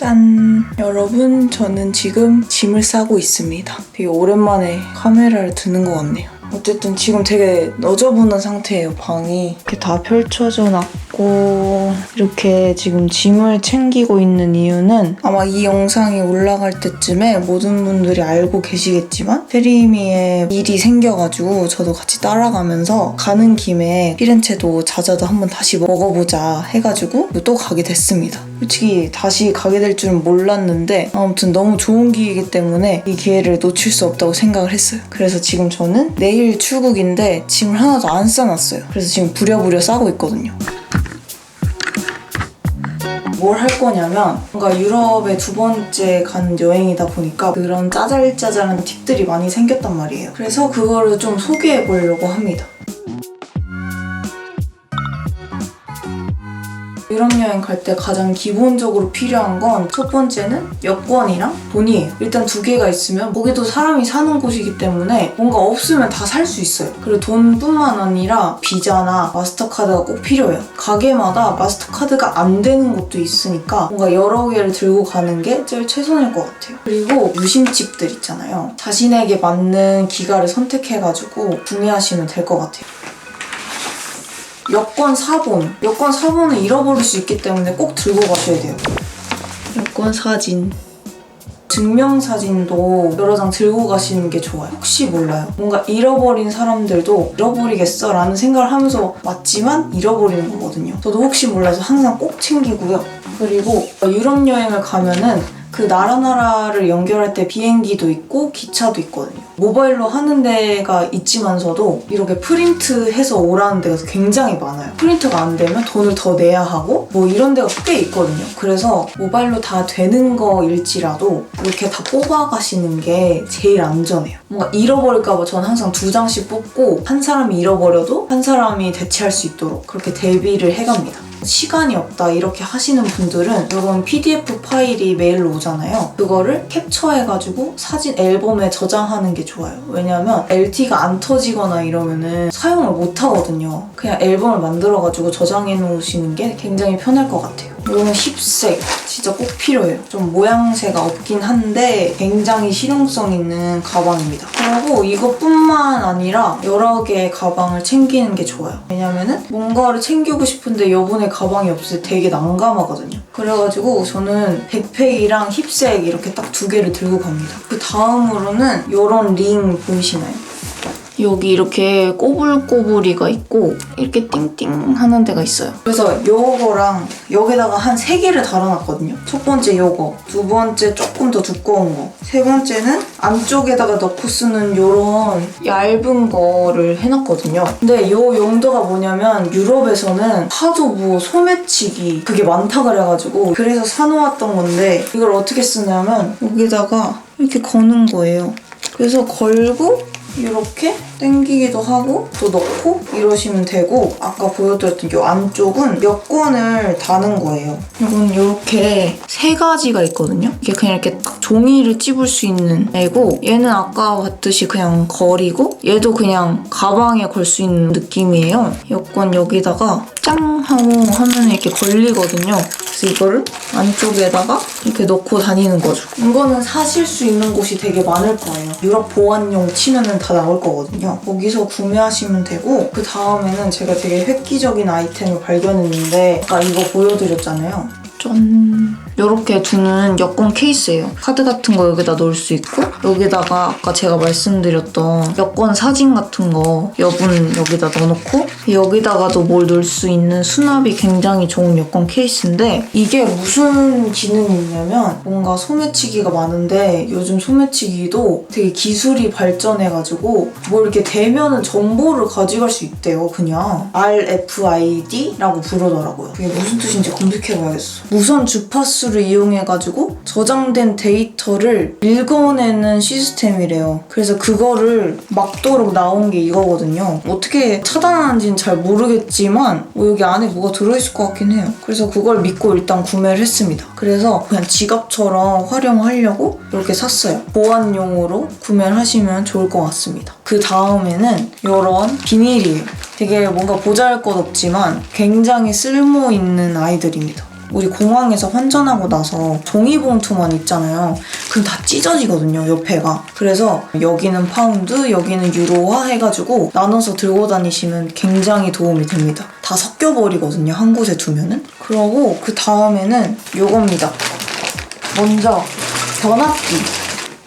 짠! 여러분, 저는 지금 짐을 싸고 있습니다. 되게 오랜만에 카메라를 드는 것 같네요. 어쨌든 지금 되게 너저분한 상태예요, 방이. 이렇게 다 펼쳐져 놨고, 이렇게 지금 짐을 챙기고 있는 이유는 아마 이 영상이 올라갈 때쯤에 모든 분들이 알고 계시겠지만, 페리미에 일이 생겨가지고 저도 같이 따라가면서 가는 김에 피렌체도 자자도 한번 다시 먹어보자 해가지고 또 가게 됐습니다. 솔직히 다시 가게 될 줄은 몰랐는데 아무튼 너무 좋은 기회이기 때문에 이 기회를 놓칠 수 없다고 생각을 했어요. 그래서 지금 저는 내일 출국인데 짐을 하나도 안 싸놨어요. 그래서 지금 부랴부랴 싸고 있거든요. 뭘 할 거냐면 뭔가 유럽에 두 번째 간 여행이다 보니까 그런 짜잘짜잘한 팁들이 많이 생겼단 말이에요. 그래서 그거를 좀 소개해 보려고 합니다. 유럽 여행 갈 때 가장 기본적으로 필요한 건 첫 번째는 여권이랑 돈이에요. 일단 두 개가 있으면 거기도 사람이 사는 곳이기 때문에 뭔가 없으면 다 살 수 있어요. 그리고 돈뿐만 아니라 비자나 마스터카드가 꼭 필요해요. 가게마다 마스터카드가 안 되는 곳도 있으니까 뭔가 여러 개를 들고 가는 게 제일 최선일 것 같아요. 그리고 유심칩들 있잖아요. 자신에게 맞는 기가를 선택해가지고 구매하시면 될 것 같아요. 여권 사본. 여권 사본은 잃어버릴 수 있기 때문에 꼭 들고 가셔야 돼요. 여권 사진. 증명사진도 여러 장 들고 가시는 게 좋아요. 혹시 몰라요. 뭔가 잃어버린 사람들도 잃어버리겠어 라는 생각을 하면서 왔지만 잃어버리는 거거든요. 저도 혹시 몰라서 항상 꼭 챙기고요. 그리고 유럽 여행을 가면은 그 나라 나라를 연결할 때 비행기도 있고 기차도 있거든요. 모바일로 하는 데가 있지만서도 이렇게 프린트해서 오라는 데가 굉장히 많아요. 프린트가 안 되면 돈을 더 내야 하고 뭐 이런 데가 꽤 있거든요. 그래서 모바일로 다 되는 거일지라도 이렇게 다 뽑아 가시는 게 제일 안전해요. 뭔가 잃어버릴까봐 저는 항상 두 장씩 뽑고 한 사람이 잃어버려도 한 사람이 대체할 수 있도록 그렇게 대비를 해갑니다. 시간이 없다 이렇게 하시는 분들은 이런 PDF 파일이 메일로 오잖아요. 그거를 캡처해가지고 사진 앨범에 저장하는 게 좋아요. 왜냐면 LT가 안 터지거나 이러면은 사용을 못 하거든요. 그냥 앨범을 만들어가지고 저장해 놓으시는 게 굉장히 편할 것 같아요. 이거는 힙색 진짜 꼭 필요해요. 좀 모양새가 없긴 한데 굉장히 실용성 있는 가방입니다. 그리고 이것뿐만 아니라 여러 개의 가방을 챙기는 게 좋아요. 왜냐면은 뭔가를 챙기고 싶은데 여분의 가방이 없을 때 되게 난감하거든요. 그래가지고 저는 백팩이랑 힙색 이렇게 딱 두 개를 들고 갑니다. 그 다음으로는 이런 링 보이시나요? 여기 이렇게 꼬불꼬불이가 있고 이렇게 띵띵 하는 데가 있어요. 그래서 요거랑 여기다가 한 세 개를 달아놨거든요. 첫 번째 요거, 두 번째 조금 더 두꺼운 거, 세 번째는 안쪽에다가 넣고 쓰는 요런 얇은 거를 해놨거든요. 근데 요 용도가 뭐냐면 유럽에서는 하도 뭐 소매치기 그게 많다 그래가지고 그래서 사놓았던 건데 이걸 어떻게 쓰냐면 여기다가 이렇게 거는 거예요. 그래서 걸고 이렇게 당기기도 하고 또 넣고 이러시면 되고 아까 보여드렸던 이 안쪽은 여권을 다는 거예요. 이건 이렇게 세 가지가 있거든요. 이게 그냥 이렇게 딱 종이를 찝을 수 있는 애고 얘는 아까 봤듯이 그냥 거리고 얘도 그냥 가방에 걸 수 있는 느낌이에요. 여권 여기다가 짱 하고 하면 이렇게 걸리거든요. 그래서 이거를 안쪽에다가 이렇게 넣고 다니는 거죠. 이거는 사실 수 있는 곳이 되게 많을 거예요. 유럽 보안용 치면은 다 나올 거거든요. 거기서 구매하시면 되고 그 다음에는 제가 되게 획기적인 아이템을 발견했는데 아까 이거 보여드렸잖아요. 짠. 이렇게 두는 여권 케이스예요. 카드 같은 거 여기다 넣을 수 있고 여기다가 아까 제가 말씀드렸던 여권 사진 같은 거 여분 여기다 넣어놓고 여기다가도 뭘 넣을 수 있는 수납이 굉장히 좋은 여권 케이스인데 이게 무슨 기능이 있냐면 뭔가 소매치기가 많은데 요즘 소매치기도 되게 기술이 발전해가지고 뭐 이렇게 대면은 정보를 가져갈 수 있대요 그냥. RFID라고 부르더라고요. 그게 무슨 뜻인지 검색해봐야겠어. 무선 주파수 를 이용해가지고 저장된 데이터를 읽어내는 시스템이래요. 그래서 그거를 막도록 나온 게 이거거든요. 어떻게 차단하는지는 잘 모르겠지만 뭐 여기 안에 뭐가 들어있을 것 같긴 해요. 그래서 그걸 믿고 일단 구매를 했습니다. 그래서 그냥 지갑처럼 활용하려고 이렇게 샀어요. 보안용으로 구매를 하시면 좋을 것 같습니다. 그 다음에는 이런 비닐이에요. 되게 뭔가 보잘 것 없지만 굉장히 쓸모 있는 아이들입니다. 우리 공항에서 환전하고 나서 종이봉투만 있잖아요. 그럼 다 찢어지거든요, 옆에가. 그래서 여기는 파운드, 여기는 유로화 해가지고 나눠서 들고 다니시면 굉장히 도움이 됩니다. 다 섞여버리거든요, 한 곳에 두면은. 그러고 그 다음에는 요겁니다. 먼저 변압기.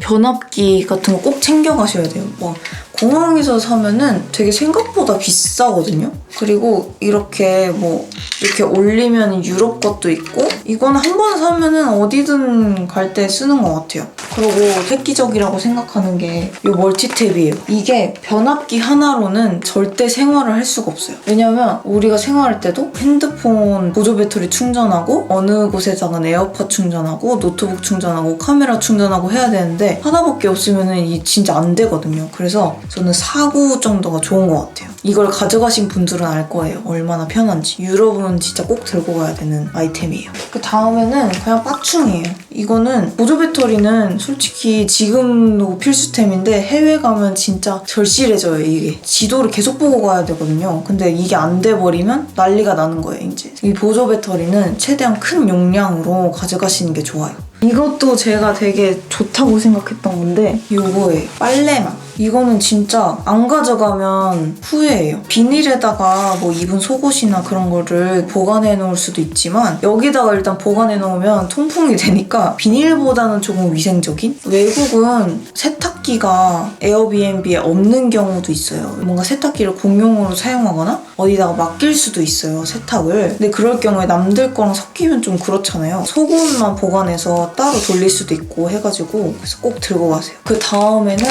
변압기 같은 거 꼭 챙겨 가셔야 돼요. 막 공항에서 사면은 되게 생각보다 비싸거든요. 그리고 이렇게 뭐 이렇게 올리면 유럽 것도 있고 이거는 한번 사면은 어디든 갈 때 쓰는 것 같아요. 그리고 획기적이라고 생각하는 게 이 멀티탭이에요. 이게 변압기 하나로는 절대 생활을 할 수가 없어요. 왜냐면 우리가 생활할 때도 핸드폰 보조 배터리 충전하고 어느 곳에다가 에어팟 충전하고 노트북 충전하고 카메라 충전하고 해야 되는데 하나밖에 없으면은 이 진짜 안 되거든요. 그래서 저는 4구 정도가 좋은 것 같아요. 이걸 가져가신 분들은 알 거예요. 얼마나 편한지. 유럽은 진짜 꼭 들고 가야 되는 아이템이에요. 그 다음에는 그냥 빠충이에요. 이거는 보조 배터리는 솔직히 지금도 필수템인데 해외 가면 진짜 절실해져요, 이게. 지도를 계속 보고 가야 되거든요. 근데 이게 안 돼 버리면 난리가 나는 거예요, 이제. 이 보조 배터리는 최대한 큰 용량으로 가져가시는 게 좋아요. 이것도 제가 되게 좋다고 생각했던 건데 이거예요. 빨래망. 이거는 진짜 안 가져가면 후회해요. 비닐에다가 뭐 입은 속옷이나 그런 거를 보관해 놓을 수도 있지만 여기다가 일단 보관해 놓으면 통풍이 되니까 비닐보다는 조금 위생적인? 외국은 세탁기가 에어비앤비에 없는 경우도 있어요. 뭔가 세탁기를 공용으로 사용하거나 어디다가 맡길 수도 있어요, 세탁을. 근데 그럴 경우에 남들 거랑 섞이면 좀 그렇잖아요. 속옷만 보관해서 따로 돌릴 수도 있고 해가지고 그래서 꼭 들고 가세요. 그 다음에는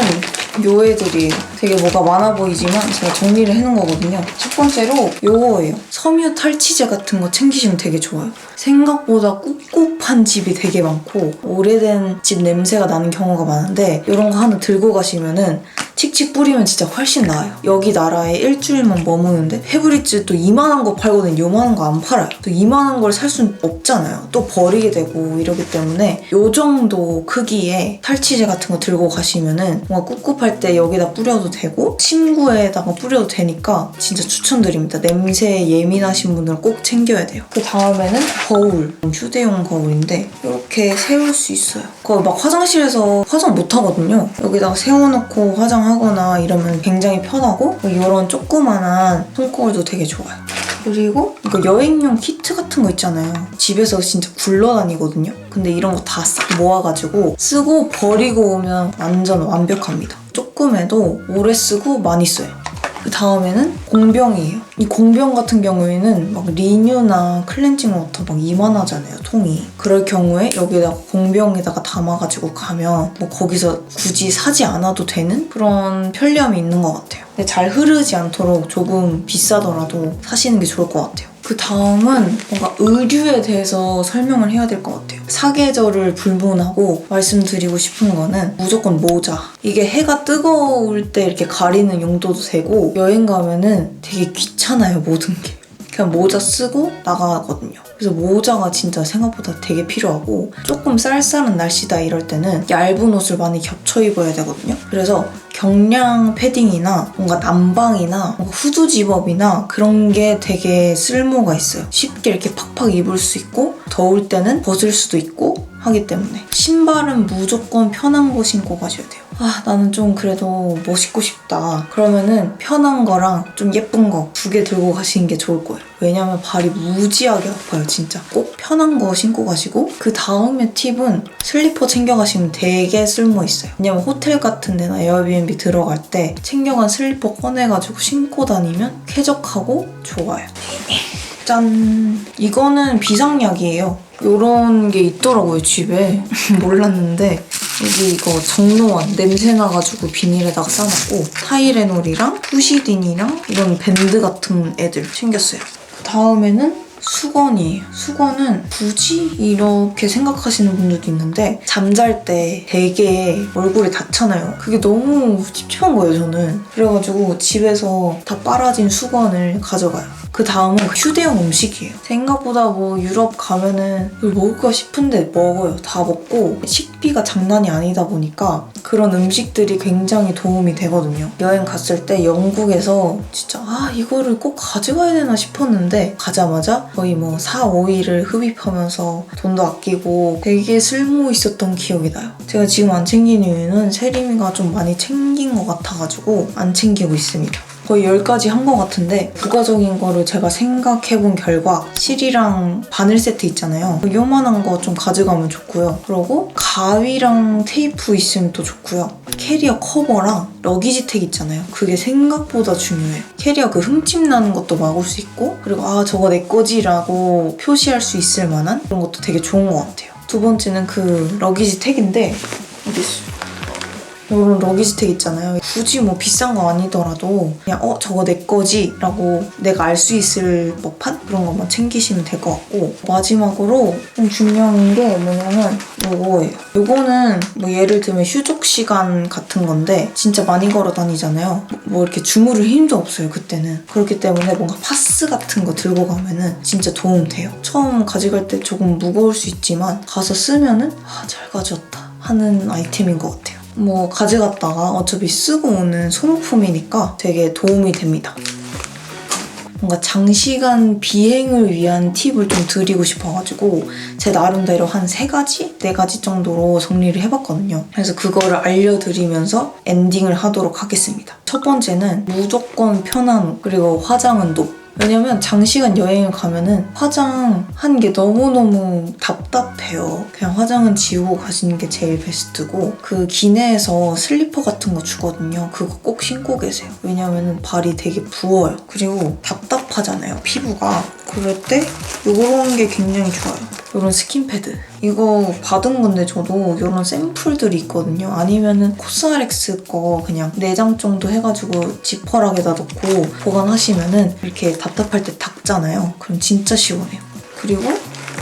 요 애들이에요. 되게 뭐가 많아 보이지만 제가 정리를 해놓은 거거든요. 첫 번째로 요거예요. 섬유 탈취제 같은 거 챙기시면 되게 좋아요. 생각보다 꿉꿉한 집이 되게 많고 오래된 집 냄새가 나는 경우가 많은데 이런 거 하나 들고 가시면은 칙칙 뿌리면 진짜 훨씬 나아요. 여기 나라에 일주일만 머무는데 페브리즈 또 이만한 거 팔거든요. 요만한 거 안 팔아요. 또 이만한 걸살 수는 없잖아요. 또 버리게 되고 이러기 때문에 요 정도 크기의 탈취제 같은 거 들고 가시면은 뭔가 꿉꿉할 때 여기다 뿌려도 되고 침구에다가 뿌려도 되니까 진짜 추천드립니다. 냄새에 예민하신 분들은 꼭 챙겨야 돼요. 그 다음에는 거울. 휴대용 거울인데 이렇게 세울 수 있어요. 그거 막 화장실에서 화장 못 하거든요. 여기다가 세워놓고 화장하 거나 이러면 굉장히 편하고 이런 조그만한 손거울도 되게 좋아요. 그리고 이거 여행용 키트 같은 거 있잖아요. 집에서 진짜 굴러다니거든요. 근데 이런 거 다 싹 모아가지고 쓰고 버리고 오면 완전 완벽합니다. 조금해도 오래 쓰고 많이 써요. 그 다음에는 공병이에요. 이 공병 같은 경우에는 막 리뉴나 클렌징 워터 막 이만하잖아요, 통이. 그럴 경우에 여기다가 공병에다가 담아가지고 가면 뭐 거기서 굳이 사지 않아도 되는 그런 편리함이 있는 것 같아요. 근데 잘 흐르지 않도록 조금 비싸더라도 사시는 게 좋을 것 같아요. 그 다음은 뭔가 의류에 대해서 설명을 해야 될 것 같아요. 사계절을 불문하고 말씀드리고 싶은 거는 무조건 모자. 이게 해가 뜨거울 때 이렇게 가리는 용도도 되고 여행 가면은 되게 귀찮아요, 모든 게. 그냥 모자 쓰고 나가거든요. 그래서 모자가 진짜 생각보다 되게 필요하고 조금 쌀쌀한 날씨다 이럴 때는 얇은 옷을 많이 겹쳐 입어야 되거든요. 그래서 경량 패딩이나 뭔가 난방이나 뭔가 후드 집업이나 그런 게 되게 쓸모가 있어요. 쉽게 이렇게 팍팍 입을 수 있고 더울 때는 벗을 수도 있고 하기 때문에 신발은 무조건 편한 거 신고 가셔야 돼요. 아 나는 좀 그래도 멋있고 싶다. 그러면은 편한 거랑 좀 예쁜 거 두 개 들고 가시는 게 좋을 거예요. 왜냐면 발이 무지하게 아파요 진짜. 꼭 편한 거 신고 가시고 그 다음에 팁은 슬리퍼 챙겨 가시면 되게 쓸모 있어요. 왜냐면 호텔 같은 데나 에어비앤비 들어갈 때 챙겨간 슬리퍼 꺼내가지고 신고 다니면 쾌적하고 좋아요. 짠! 이거는 비상약이에요. 요런 게 있더라고요, 집에. 몰랐는데. 여기 이거 정로원 냄새 나가지고 비닐에다가 싸놨고 타이레놀이랑 푸시딘이랑 이런 밴드 같은 애들 챙겼어요. 그 다음에는 수건이에요. 수건은 굳이 이렇게 생각하시는 분들도 있는데 잠잘 때 되게 얼굴에 닿잖아요. 그게 너무 찝찝한 거예요, 저는. 그래가지고 집에서 다 빨아진 수건을 가져가요. 그 다음은 휴대용 음식이에요. 생각보다 뭐 유럽 가면은 이걸 먹을까 싶은데 먹어요. 다 먹고 식비가 장난이 아니다 보니까 그런 음식들이 굉장히 도움이 되거든요. 여행 갔을 때 영국에서 진짜 아 이거를 꼭 가져가야 되나 싶었는데 가자마자 거의 뭐 4, 5일을 흡입하면서 돈도 아끼고 되게 쓸모 있었던 기억이 나요. 제가 지금 안 챙긴 이유는 세림이가 좀 많이 챙긴 것 같아가지고 안 챙기고 있습니다. 거의 10가지 한 것 같은데 부가적인 거를 제가 생각해본 결과 실이랑 바늘 세트 있잖아요. 그 요만한 거 좀 가져가면 좋고요. 그리고 가위랑 테이프 있으면 또 좋고요. 캐리어 커버랑 러기지 택 있잖아요. 그게 생각보다 중요해요. 캐리어 그 흠집 나는 것도 막을 수 있고 그리고 아 저거 내 거지라고 표시할 수 있을 만한 그런 것도 되게 좋은 것 같아요. 두 번째는 그 러기지 택인데 어디 있어? 이런 러기지 택 있잖아요. 굳이 뭐 비싼 거 아니더라도 그냥 어 저거 내 거지 라고 내가 알 수 있을 법한 그런 것만 챙기시면 될 것 같고 마지막으로 좀 중요한 게 뭐냐면 요거예요. 요거는 뭐 예를 들면 휴족 시간 같은 건데 진짜 많이 걸어 다니잖아요. 뭐 이렇게 주무를 힘도 없어요 그때는. 그렇기 때문에 뭔가 파스 같은 거 들고 가면은 진짜 도움 돼요. 처음 가져갈 때 조금 무거울 수 있지만 가서 쓰면은 아 잘 가져왔다 하는 아이템인 것 같아요. 뭐 가져갔다가 어차피 쓰고 오는 소모품이니까 되게 도움이 됩니다. 뭔가 장시간 비행을 위한 팁을 좀 드리고 싶어가지고 제 나름대로 한 세 가지, 네 가지 정도로 정리를 해봤거든요. 그래서 그거를 알려드리면서 엔딩을 하도록 하겠습니다. 첫 번째는 무조건 편한 옷, 그리고 화장은 높. 왜냐면 장시간 여행을 가면은 화장한 게 너무너무 답답해요. 그냥 화장은 지우고 가시는 게 제일 베스트고 그 기내에서 슬리퍼 같은 거 주거든요. 그거 꼭 신고 계세요. 왜냐면은 발이 되게 부어요. 그리고 답답하잖아요. 피부가. 그럴 때 이런 게 굉장히 좋아요. 이런 스킨패드. 이거 받은 건데 저도 이런 샘플들이 있거든요. 아니면은 코스알엑스 거 그냥 4장 정도 해가지고 지퍼락에다 넣고 보관하시면은 이렇게 답답할 때 닦잖아요. 그럼 진짜 시원해요. 그리고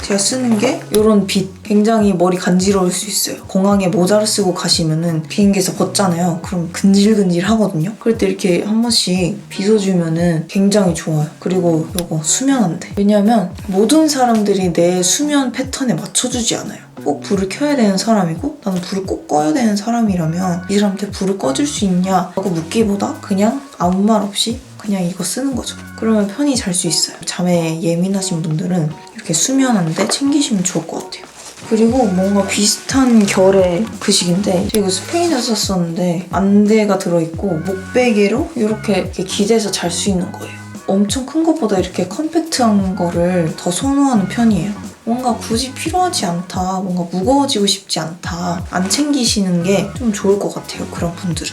제가 쓰는 게 이런 빗. 굉장히 머리 간지러울 수 있어요. 공항에 모자를 쓰고 가시면은 비행기에서 벗잖아요. 그럼 근질근질 하거든요. 그럴 때 이렇게 한 번씩 빗어주면은 굉장히 좋아요. 그리고 이거 수면한대. 왜냐면 모든 사람들이 내 수면 패턴에 맞춰주지 않아요. 꼭 불을 켜야 되는 사람이고 나는 불을 꼭 꺼야 되는 사람이라면 이 사람한테 불을 꺼줄 수 있냐 라고 묻기보다 그냥 아무 말 없이 그냥 이거 쓰는 거죠. 그러면 편히 잘 수 있어요. 잠에 예민하신 분들은 이렇게 수면하는데 챙기시면 좋을 것 같아요. 그리고 뭔가 비슷한 결의 그식인데 제가 이거 스페인에서 썼었는데 안대가 들어있고 목베개로 이렇게, 이렇게 기대서 잘 수 있는 거예요. 엄청 큰 것보다 이렇게 컴팩트한 거를 더 선호하는 편이에요. 뭔가 굳이 필요하지 않다, 뭔가 무거워지고 싶지 않다, 안 챙기시는 게 좀 좋을 것 같아요, 그런 분들은.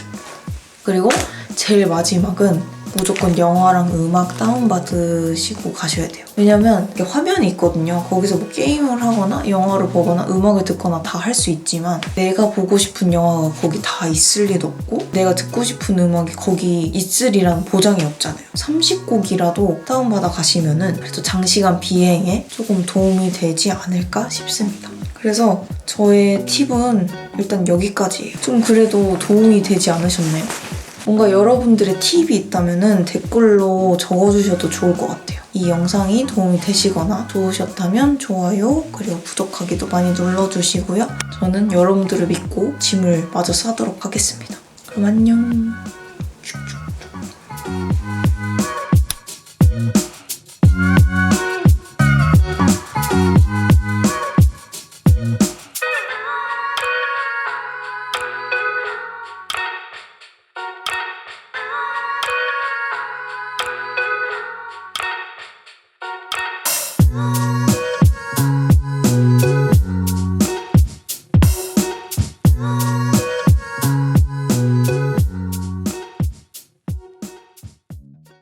그리고 제일 마지막은 무조건 영화랑 음악 다운받으시고 가셔야 돼요. 왜냐면 이게 화면이 있거든요. 거기서 뭐 게임을 하거나 영화를 보거나 음악을 듣거나 다 할 수 있지만 내가 보고 싶은 영화가 거기 다 있을 리도 없고 내가 듣고 싶은 음악이 거기 있으리라는 보장이 없잖아요. 30곡이라도 다운받아 가시면은 그래도 장시간 비행에 조금 도움이 되지 않을까 싶습니다. 그래서 저의 팁은 일단 여기까지예요. 좀 그래도 도움이 되지 않으셨나요? 뭔가 여러분들의 팁이 있다면 댓글로 적어주셔도 좋을 것 같아요. 이 영상이 도움이 되시거나 좋으셨다면 좋아요, 그리고 구독하기도 많이 눌러주시고요. 저는 여러분들을 믿고 짐을 마저 싸도록 하겠습니다. 그럼 안녕.